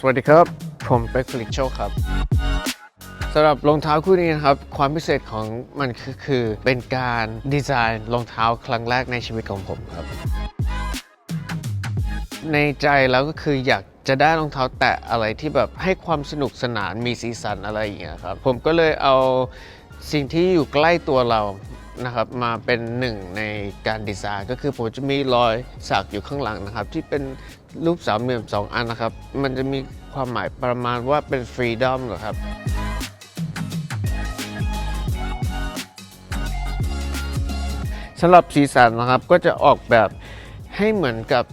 สวัสดีครับ ผมเป็กฟลิกโชคครับสำหรับรองเท้าคู่นี้นะครับ ความพิเศษของมันคือคือเป็นการดีไซน์รองเท้าครั้งแรกในชีวิตของผมครับ ในใจแล้วก็คืออยากจะได้รองเท้าแตะอะไรที่แบบให้ความสนุกสนานมีสีสันอะไรอย่างเงี้ยครับ ผมก็เลยเอาสิ่งที่อยู่ใกล้ตัวเรา นะครับมาเป็นหนึ่งในการดีไซน์ก็คือผมจะมีรอยสักอยู่ข้างหลังนะครับ ที่เป็นรูปสามเหลี่ยมสองอันนะครับ มันจะมีความหมายประมาณว่าเป็นฟรีดอมเหรอครับสำหรับสีสันนะครับก็จะออกแบบให้เหมือนกับ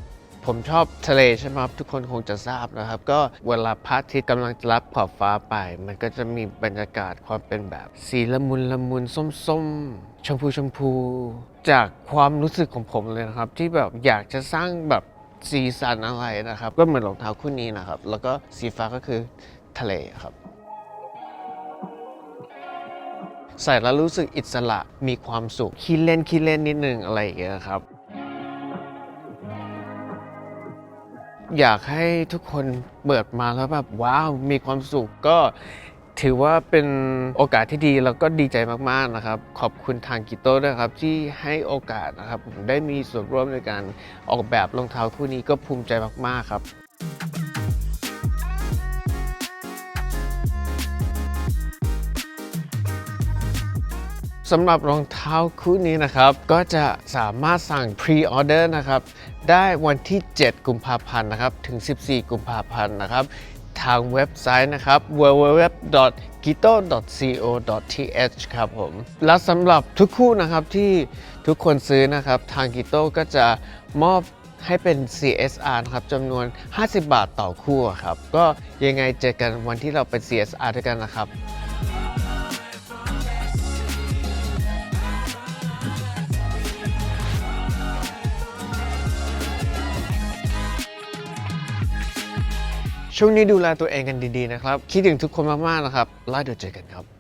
ผมชอบทะเลใช่ไหมครับ ทุกคนคงจะทราบนะครับ ก็เวลาพระอาทิตย์กำลังจะรับขอบฟ้าไป มันก็จะมีบรรยากาศความเป็นแบบสีละมุนละมุนส้มๆ ชมพูชมพู จากความรู้สึกของผมเลยนะครับ ที่แบบอยากจะสร้างแบบสีสันอะไรนะครับ ก็เหมือนรองเท้าคู่นี้นะครับ แล้วก็สีฟ้าก็คือทะเลครับ ใส่แล้วรู้สึกอิสระมีความสุขขี้เล่นขี้เล่นนิดนึงอะไรอย่างเงี้ยครับ อยากให้ทุกคนเปิดมาแล้วแบบว้าวมีความสุขก็ถือว่าเป็นโอกาสที่ดีแล้วก็ดีใจมากๆนะครับ ขอบคุณทางกิโต้ด้วยครับ ที่ให้โอกาสนะครับผมได้มีส่วนร่วมในการออกแบบรองเท้าคู่นี้ก็ภูมิใจมากๆครับ สำหรับรองเท้าคู่นี้นะครับ ก็จะสามารถสั่งพรีออเดอร์นะครับ ได้วันที่ 7 กุมภาพันธ์นะครับ ถึง 14 กุมภาพันธ์นะครับ ทางเว็บไซต์นะครับ www.gito.co.th ครับผม และสำหรับทุกคู่นะครับที่ทุกคนซื้อนะครับ ทางกิโต้ก็จะมอบให้เป็น CSR นะครับจำนวน 50 บาทต่อคู่ครับ ก็ยังไงเจอกันวันที่เราเป็น CSR ด้วยกันนะครับ ช่วงนี้ดูแลตัวเองกันดีๆนะครับ คิดถึงทุกคนมากๆนะครับแล้วเดี๋ยวเจอกันครับ